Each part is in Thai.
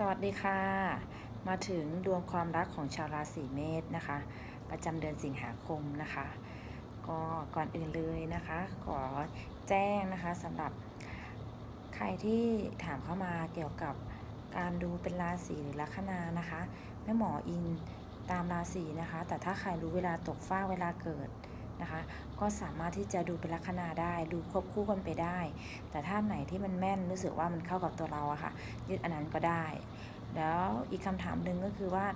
สวัสดีค่ะ มาถึงดวงความรักของชาวราศีเมษนะคะ ประจำเดือนสิงหาคมนะคะ ก็ก่อนอื่นเลยนะคะ ขอแจ้งนะคะสำหรับใครที่ถามเข้ามาเกี่ยวกับการดูเป็นราศีหรือลัคนานะคะแม่หมออินตามราศีนะคะ แต่ถ้าใครรู้เวลาตกฟ้าเวลาเกิด นะคะ ก็สามารถที่จะดูเป็นลัคนาได้ดูควบคู่กันไปได้ แต่ถ้าไหนที่มันแม่นรู้สึกว่ามันเข้ากับตัวเราอะค่ะยึดอันนั้นก็ได้ แล้วอีกคำถามหนึ่งก็คือว่า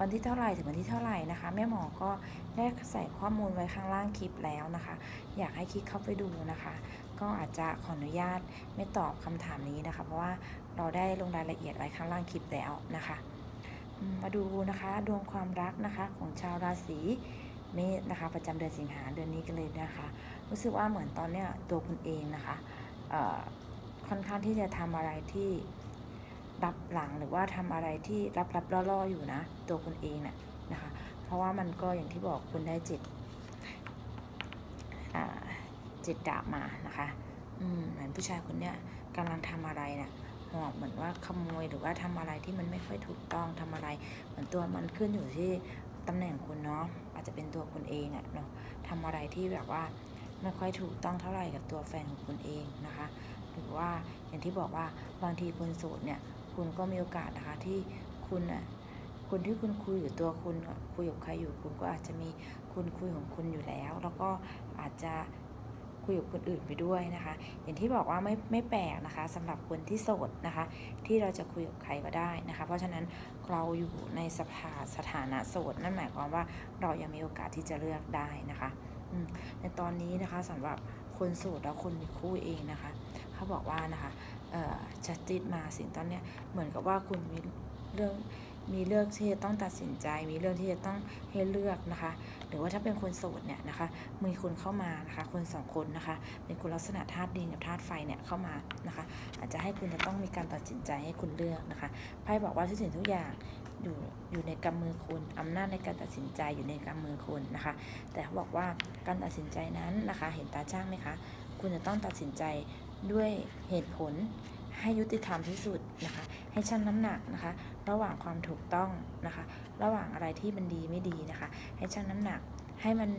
วันที่เท่าไหร่ถึงวันที่เท่าไหร่นะคะ แม่หมอก็ได้ใส่ข้อมูลไว้ข้างล่างคลิปแล้วนะคะ อยากให้คลิกเข้าไปดูนะคะ ก็อาจจะขออนุญาตไม่ตอบคำถามนี้นะคะ เพราะว่าเราได้ลงรายละเอียดไว้ข้างล่างคลิปแล้วนะคะ มาดูนะคะดวงความรักนะคะของชาวราศี เมษนะคะ ประจำเดือนสิงหาเดือนนี้กันเลยนะคะ รู้สึกว่าเหมือนตอนเนี้ยตัวคุณเองนะคะค่อนข้างที่จะทำอะไรที่รับหลังหรือว่าทำอะไรที่รับรับล่ออๆอยู่นะ ตัวคุณเองน่ะนะคะ เพราะว่ามันก็อย่างที่บอกคุณได้จิตจิตดาบมานะคะเหมือนผู้ชายคนเนี้ยกำลังทำอะไรน่ะหอบเหมือนว่าขโมยหรือว่าทำอะไรที่มันไม่ค่อยถูกต้องทำอะไร เหมือนตัวมันขึ้นอยู่ที่ตำแหน่งคุณเนาะ จจะเป็นตัวคุณเองอะเนาะทำอะไรที่แบบว่าไม่ค่อยถูกต้องเท่าไหร่กับตัวแฟนของคุณเองนะคะ หรือว่าอย่างที่บอกว่าบางทีคนโสดเนี่ยคุณก็มีโอกาสนะคะที่คุณอะคนที่คุณคุยอยู่ตัวคุณคุยกับใครอยู่คุณก็อาจจะมีคุณคุยของคุณอยู่แล้ว แล้วก็อาจจะ คุยกับคนอื่นไปด้วยนะคะ อย่างที่บอกว่าไม่ไม่แปลกนะคะสำหรับคนที่โสดนะคะ ที่เราจะคุยกับใครก็ได้นะคะ เพราะฉะนั้นเราอยู่ในสภาสถานะโสดนั่นหมายความว่าเรายังมีโอกาสที่จะเลือกได้นะคะในตอนนี้นะคะสำหรับคนโสดแล้วคนมีคู่เองนะคะ เขาบอกว่านะคะจะติดมาสิ่งตอนเนี้ยเหมือนกับว่าคุณมีเรื่อง มีเลือกที่จะต้องตัดสินใจ มีเรื่องที่จะต้องให้เลือกนะคะ หรือว่าถ้าเป็นคนโสดเนี่ยนะคะ มีคนเข้ามานะคะ คนสองคนนะคะ เป็นคนลักษณะธาตุดินกับธาตุไฟเนี่ยเข้ามานะคะ อาจจะให้คุณจะต้องมีการตัดสินใจให้คุณเลือกนะคะ ไพ่บอกว่าทุกสิ่งทุกอย่างอยู่อยู่ในกำมือคุณอำนาจในการตัดสินใจอยู่ในกำมือคุณนะคะ แต่เขาบอกว่าการตัดสินใจนั้นนะคะ เห็นตาช่างไหมคะ คุณจะต้องตัดสินใจด้วยเหตุผล ให้ยุติธรรมที่สุดนะคะ ให้ชั่งน้ำหนักนะคะ ระหว่างความถูกต้องนะคะ ระหว่างอะไรที่มันดีไม่ดีนะคะ ให้ชั่งน้ำหนักให้มัน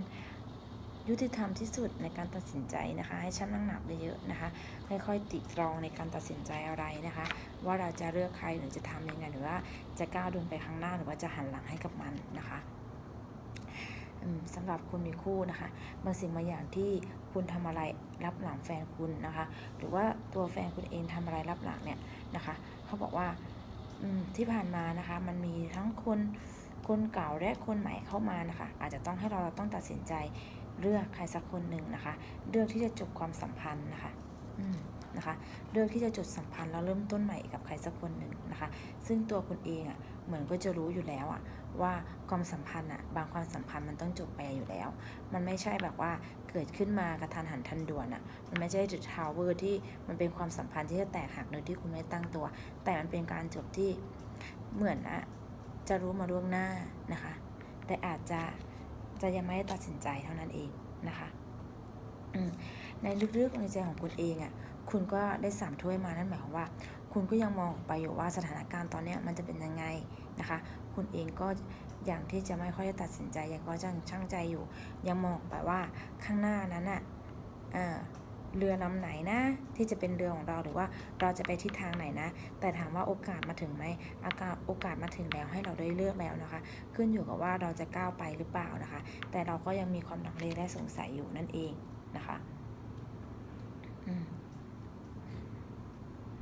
ยุติธรรมที่สุดในการตัดสินใจนะคะ ให้ชั่งน้ำหนักเยอะๆนะคะ ค่อยๆติตรองในการตัดสินใจอะไรนะคะ ว่าเราจะเลือกใครหรือจะทำยังไงหรือว่าจะก้าวเดินไปข้างหน้าหรือว่าจะหันหลังให้กับมันนะคะ สำหรับคุณมีคู่นะคะบางสิ่งบางอย่างที่คุณทำอะไรรับหลังแฟนคุณนะคะ หรือว่าตัวแฟนคุณเองทำอะไรรับหลังเนี่ยนะคะ เขาบอกว่าที่ผ่านมานะคะ มันมีทั้งคนคนเก่าและคนใหม่เข้ามานะคะ อาจจะต้องให้เราต้องตัดสินใจเลือกใครสักคนหนึ่งนะคะ เลือกที่จะจบความสัมพันธ์นะคะอืมนะคะ เลือกที่จะจดสัมพันธ์แล้วเริ่มต้นใหม่กับใครสักคนหนึ่งนะคะ ซึ่งตัวคุณเองอะ่ะ เหมือนก็จะรู้อยู่แล้วอะว่าความสัมพันธ์อะบางความสัมพันธ์มันต้องจบไปอยู่แล้ว มันไม่ใช่แบบว่าเกิดขึ้นมากระทันหันทันด่วนอะมันไม่ใช่จุดทาวเวอร์ที่มันเป็นความสัมพันธ์ที่จะแตกหักโดยที่คุณไม่ตั้งตัว แต่มันเป็นการจบที่เหมือนอะจะรู้มาล่วงหน้านะคะ แต่อาจจะจะยังไม่ได้ตัดสินใจเท่านั้นเองนะคะในลึกๆในใจของคุณเองอะคุณก็ได้สามถ้วยมานั่นหมายความว่า คุณก็ยังมองออกไปอยู่ว่าสถานการณ์ตอนนี้มันจะเป็นยังไงนะคะ คุณเองก็อย่างที่จะไม่ค่อยตัดสินใจยังก็ยังช่างใจอยู่ ยังมองไปว่าข้างหน้านั้นอะเอะเรือลำไหนนะที่จะเป็นเรือของเราหรือว่าเราจะไปทิศทางไหนนะ แต่ถามว่าโอกาสมาถึงไหมอากาศโอกาสมาถึงแล้วให้เราได้เลือกแล้วนะคะ ขึ้นอยู่กับว่าเราจะก้าวไปหรือเปล่านะคะ แต่เราก็ยังมีความลังเลและสงสัยอยู่นั่นเองนะคะ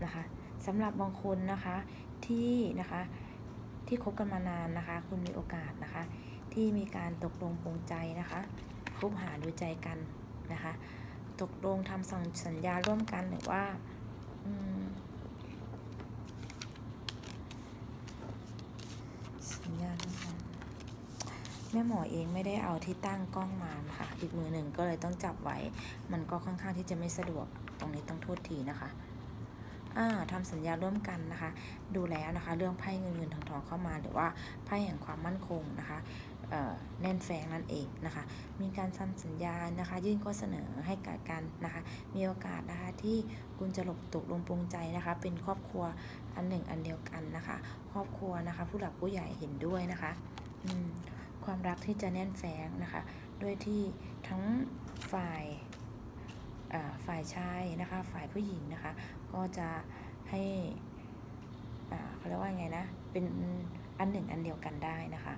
นะคะ สำหรับบางคนนะคะที่นะคะที่คบกันมานานนะคะ คุณมีโอกาสนะคะ ที่มีการตกลงปรงใจนะคะคบหาดูใจกันนะคะ ตกลงทำสัญสญญาร่วมกันหรือว่าสัญญาร่วมกันแม่หมอเองไม่ได้เอาที่ตั้งกล้องมานะคะอีกมือหนึ่งก็เลยต้องจับไว้ มันก็ค่อนข้างที่จะไม่สะดวกตรงนี้ต้องโทษทีนะคะ อ่าทำสัญญาร่วมกันนะคะ ดูแล้วนะคะ เรื่องไพ่เงินเงินทองทองเข้ามาหรือว่าไพ่แห่งความมั่นคงนะคะแน่นแฟงนั่นเองนะคะ มีการทำสัญญานะคะ ยื่นข้อเสนอให้กับกันนะคะ มีโอกาสนะคะที่คุณจะหลบตกลงปรงใจนะคะ เป็นครอบครัวอันหนึ่งอันเดียวกันนะคะ ครอบครัวนะคะ ผู้หลักผู้ใหญ่เห็นด้วยนะคะความรักที่จะแน่นแฟงนะคะ ด้วยที่ทั้งฝ่าย ฝ่ายชายนะคะ ฝ่ายผู้หญิงนะคะ ก็จะให้เขาเรียกว่าไงนะ เป็นอันหนึ่งอันเดียวกันได้นะคะ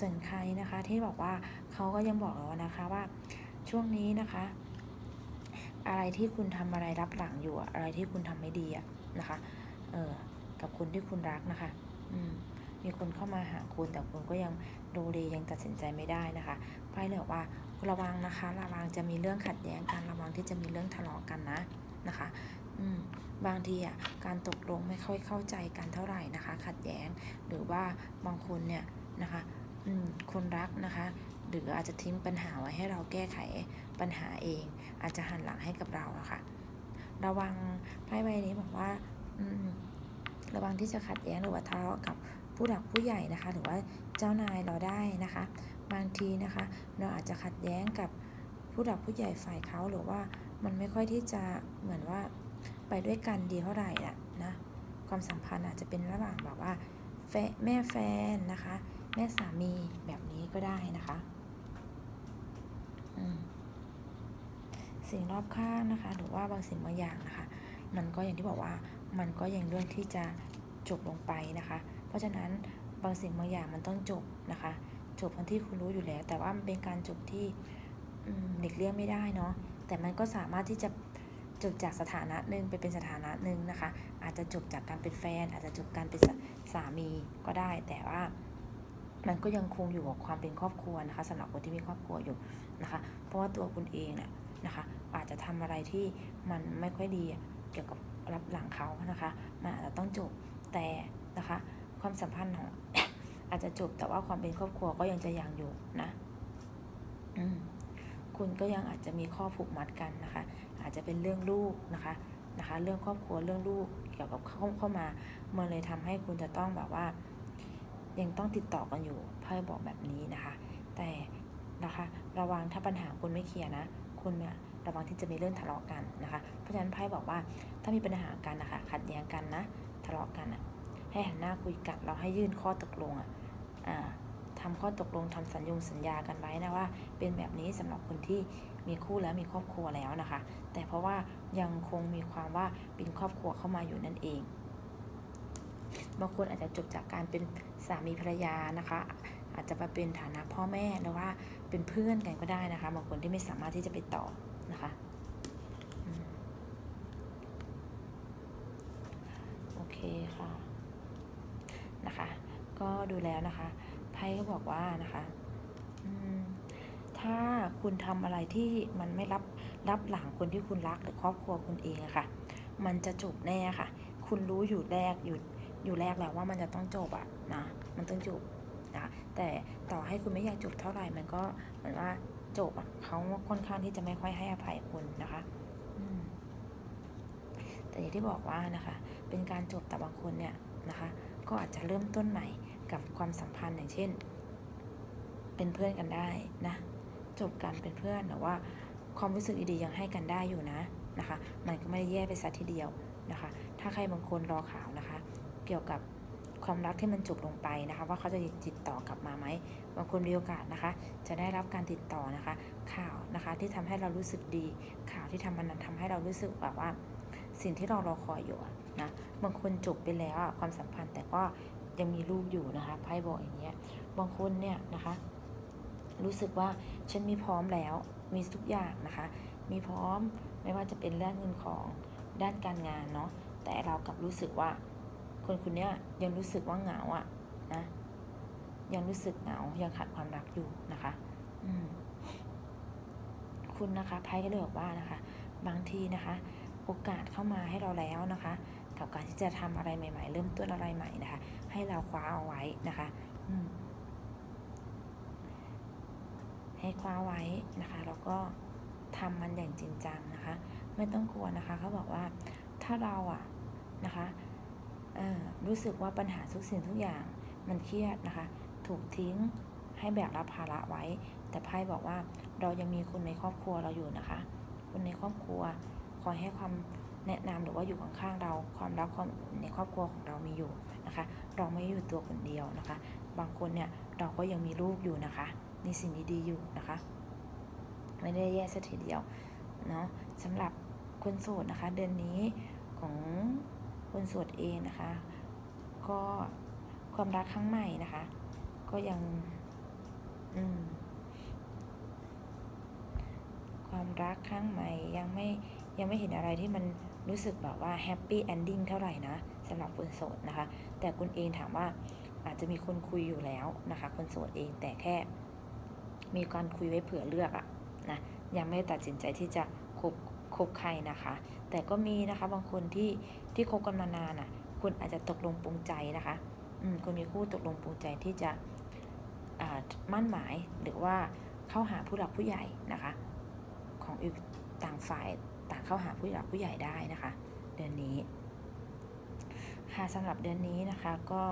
ส่วนใครนะคะที่บอกว่าเขาก็ยังบอกเรานะคะว่าช่วงนี้นะคะ อะไรที่คุณทำอะไรรับหลังอยู่อะไรที่คุณทำไม่ดีอะนะคะเออกับคนที่คุณรักนะคะ อืมมีคนเข้ามาหาคุณแต่คุณก็ยังดูดียังตัดสินใจไม่ได้นะคะไพ่เลยบอกว่า ระวังนะคะระวังจะมีเรื่องขัดแย้งกันระวังที่จะมีเรื่องทะเลาะกันนะนะคะอืมบางทีอะการตกลงไม่ค่อยเข้าใจกันเท่าไหร่นะคะ ขัดแย้งหรือว่าบางคนเนี่ยนะคะอืมคนรักนะคะหรืออาจจะทิ้งปัญหาไว้ให้เราแก้ไขปัญหาเอง อาจจะหันหลังให้กับเราอะค่ะระวังไพ่ใบนี้บอกว่าอืมระวังที่จะขัดแย้งหรือว่าทะเลาะกับผู้หลักผู้ใหญ่นะคะ หรือว่าเจ้านายเราได้นะคะ บางทีนะคะ เราอาจจะขัดแย้งกับผู้หลักผู้ใหญ่ฝ่ายเขาหรือว่ามันไม่ค่อยที่จะเหมือนว่าไปด้วยกันดีเท่าไหร่อะนะความสัมพันธ์อาจจะเป็นระหว่างแบบว่าแม่แฟนนะคะ แม่สามีแบบนี้ก็ได้นะคะสิ่งรอบข้างนะคะ หรือว่าบางสิ่งบางอย่างนะคะ มันก็อย่างที่บอกว่ามันก็ยังเรื่องที่จะจบลงไปนะคะ เพราะฉะนั้นบางสิ่งบางอย่างมันต้องจบนะคะ จบทั้งที่คุณรู้อยู่แล้ว แต่ว่ามันเป็นการจบที่หลีกเลี่ยงไม่ได้เนาะแต่มันก็สามารถที่จะจบจากสถานะหนึ่งไปเป็นสถานะหนึ่งนะคะ อาจจะจบจากการเป็นแฟน อาจจะจบการเป็นสสามีก็ได้ แต่ว่ามันก็ยังคงอยู่กับความเป็นครอบครัวนะคะสำหรับคนที่มีครอบครัวอยู่นะคะ เพราะว่าตัวคุณเองเนี่ยนะคะ อาจจะทำอะไรที่มันไม่ค่อยดีเกี่ยวกับรับหลังเขานะคะ มันอาจจะต้องจบแต่นะคะ ความสัมพันธ์ของ อาจจะจบแต่ว่าความเป็นครอบครัวก็ยังจะยังอยู่นะอืมคุณก็ยังอาจจะมีข้อผูกมัดกันนะคะ อาจจะเป็นเรื่องลูกนะคะนะคะ เรื่องครอบครัวเรื่องลูกเกี่ยวกับเข้าเข้ามามันเลยทำให้คุณจะต้องแบบว่า ยังต้องติดต่อกันอยู่ไพ่บอกแบบนี้นะคะ แต่นะคะระวังถ้าปัญหาคุณไม่เคลียร์นะ คุณเนี่ยระวังที่จะมีเรื่องทะเลาะกันนะคะ เพราะฉะนั้นไพ่บอกว่าถ้ามีปัญหากันนะคะ ขัดแย้งกันนะ ทะเลาะกันอะ ให้หันหน้าคุยกันเราให้ยื่นข้อตกลงอะทำข้อตกลงทำสัญญงสัญญากันไว้นะว่า เป็นแบบนี้สำหรับคนที่มีคู่แล้วมีครอบครัวแล้วนะคะ แต่เพราะว่ายังคงมีความว่าเป็นครอบครัวเข้ามาอยู่นั่นเองบางคนอาจจะจบจากการเป็นสามีภรรยานะคะ อาจจะมาเป็นฐานะพ่อแม่หรือว่าเป็นเพื่อนกันก็ได้นะคะบางคนที่ไม่สามารถที่จะไปต่อนะคะอืมโอเคค่ะนะคะ ก็ดูแล้วนะคะไพ่ก็บอกว่านะคะถ้าคุณทำอะไรที่มันไม่รับรับหลังคนที่คุณรักหรือครอบครัวคุณเองอะค่ะ มันจะจบแน่ค่ะ คุณรู้อยู่แรกอยู่อยู่แรกแล้วว่ามันจะต้องจบอะนะมันต้องจบนะแต่ต่อให้คุณไม่อยากจบเท่าไหร่มันก็เหมือนว่าจบอะเขาค่อนข้างที่จะไม่ค่อยให้อภัยคุณนะคะแต่อย่างที่บอกว่านะคะ เป็นการจบแต่บางคนเนี่ยนะคะ ก็อาจจะเริ่มต้นใหม่กับความสัมพันธ์อย่างเช่น เป็นเพื่อนกันได้นะจบกันเป็นเพื่อนแต่ว่าความรู้สึกดีๆยังให้กันได้อยู่นะนะคะ มันก็ไม่ได้แย่ไปซะทีเดียวนะคะ ถ้าใครบางคนรอข่าวนะคะ เกี่ยวกับความรักที่มันจบลงไปนะคะ ว่าเขาจะติดต่อกลับมาไหมบางคนมีโอกาสนะคะ จะได้รับการติดต่อนะคะ ข่าวนะคะที่ทำให้เรารู้สึกดี ข่าวที่ทำมันทำให้เรารู้สึกแบบว่า สิ่งที่เรารอคอยอยู่นะบางคนจบไปแล้วความสัมพันธ์แต่ก็ยังมีลูกอยู่นะคะไพ่บอกอย่างเงี้ยบางคนเนี่ยนะคะ รู้สึกว่าฉันมีพร้อมแล้วมีทุกอย่างนะคะ มีพร้อมไม่ว่าจะเป็นเรื่องเงินของด้านการงานเนาะแต่เรากลับรู้สึกว่า คนคนนี้ยังรู้สึกว่าเหงาอะนะยังรู้สึกเหงายังขาดความรักอยู่นะคะ อืมคุณนะคะไพ่ก็เลยบอกว่านะคะ บางทีนะคะ โอกาสเข้ามาให้เราแล้วนะคะ กับการที่จะทำอะไรใหม่ ๆ เริ่มต้นอะไรใหม่นะคะ ให้เราคว้าเอาไว้นะคะอืมให้คว้าไว้นะคะแล้วก็ทำมันอย่างจริงจังนะคะ ไม่ต้องกลัวนะคะเขาบอกว่าถ้าเราอะนะคะรู้สึกว่าปัญหาทุกสิ่งทุกอย่างมันเครียดนะคะ ถูกทิ้งให้แบกรับภาระไว้ แต่ไพ่บอกว่าเรายังมีคนในครอบครัวเราอยู่นะคะ คนในครอบครัว คอยให้ความแนะนำหรือว่าอยู่ข้างๆเรา ความรักความในครอบครัวของเรามีอยู่นะคะ เราไม่อยู่ตัวคนเดียวนะคะ บางคนเนี่ยเราก็ยังมีลูกอยู่นะคะ มีสิ่งดีๆอยู่นะคะ ไม่ได้แย่สัทีเดียวเนาะสำหรับคนโสดนะคะ เดือนนี้ของคนโสดเองนะคะ ก็ความรักครั้งใหม่นะคะ ก็ยังอืมความรักครั้งใหม่ยังไม่ ยังไม่เห็นอะไรที่มันรู้สึกแบบว่าแฮปปี้เอนดิ้งเท่าไหร่นะสำหรับคนโสดนะคะ แต่คุณเองถามว่าอาจจะมีคนคุยอยู่แล้วนะคะ คนโสดเองแต่แค่ มีการคุยไว้เผื่อเลือกอะนะยังไม่ตัดสินใจที่จะคบคบใครนะคะ แต่ก็มีนะคะบางคนที่ที่คบกันมานานอะคุณอาจจะตกลงปรงใจนะคะอืมคุณมีคู่ตกลงปรงใจที่จะมั่นหมายหรือว่าเข้าหาผู้หลักผู้ใหญ่นะคะ ของอีกต่างฝ่าย ต่างเข้าหาผู้หลักผู้ใหญ่ได้นะคะ เดือนนี้ ค่ะสำหรับเดือนนี้นะคะก็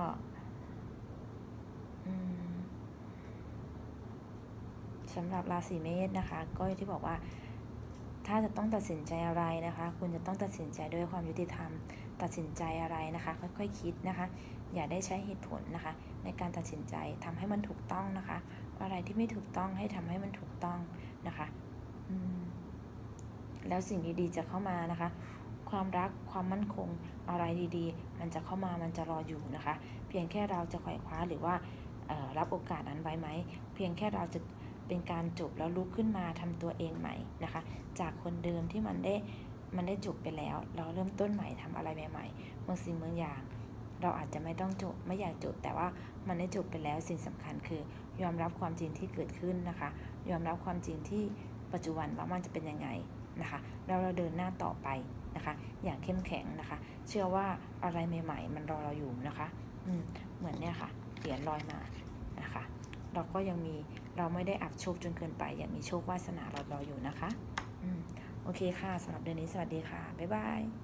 สำหรับราศีเมษนะคะ ก็อย่างที่บอกว่า ถ้าจะต้องตัดสินใจอะไรนะคะ คุณจะต้องตัดสินใจด้วยความยุติธรรม ตัดสินใจอะไรนะคะ ค่อยๆคคิดนะคะ อย่าได้ใช้เหตุผลนะคะ ในการตัดสินใจทำให้มันถูกต้องนะคะ อะไรที่ไม่ถูกต้องให้ทำให้มันถูกต้องนะคะ แล้วสิ่งดีๆจะเข้ามานะคะ ความรักความมั่นคงอะไรดีๆ มันจะเข้ามามันจะรออยู่นะคะ เพียงแค่เราจะไขว่คว้าหรือว่ารับโอกาสนั้นไว้ไหม เพียงแค่เราจะเป็นการจบแล้วลุกขึ้นมาทำตัวเองใหม่นะคะ จากคนเดิมที่มันได้มันได้จบไปแล้ว เราเริ่มต้นใหม่ทำอะไรใหม่ๆบางสิ่งบางอย่าง เราอาจจะไม่ต้องจบไม่อยากจบแต่ว่ามันได้จบไปแล้วสิ่งสำคัญคือยอมรับความจริงที่เกิดขึ้นนะคะ ยอมรับความจริงที่ปัจจุบันว่ามันจะเป็นยังไง นะคะแล้วเราเดินหน้าต่อไปนะคะ อย่างเข้มแข็งนะคะ เชื่อว่าอะไรใหม่ ๆ มันรอเราอยู่นะคะอืมเหมือนเนี่ยค่ะเหรียญลอยมานะคะ เราก็ยังมีเราไม่ได้อับโชคจนเกินไป ยังมีโชควาสนาเรารออยู่นะคะอืมโอเคค่ะสำหรับเดือนนี้สวัสดีค่ะ บ๊ายบาย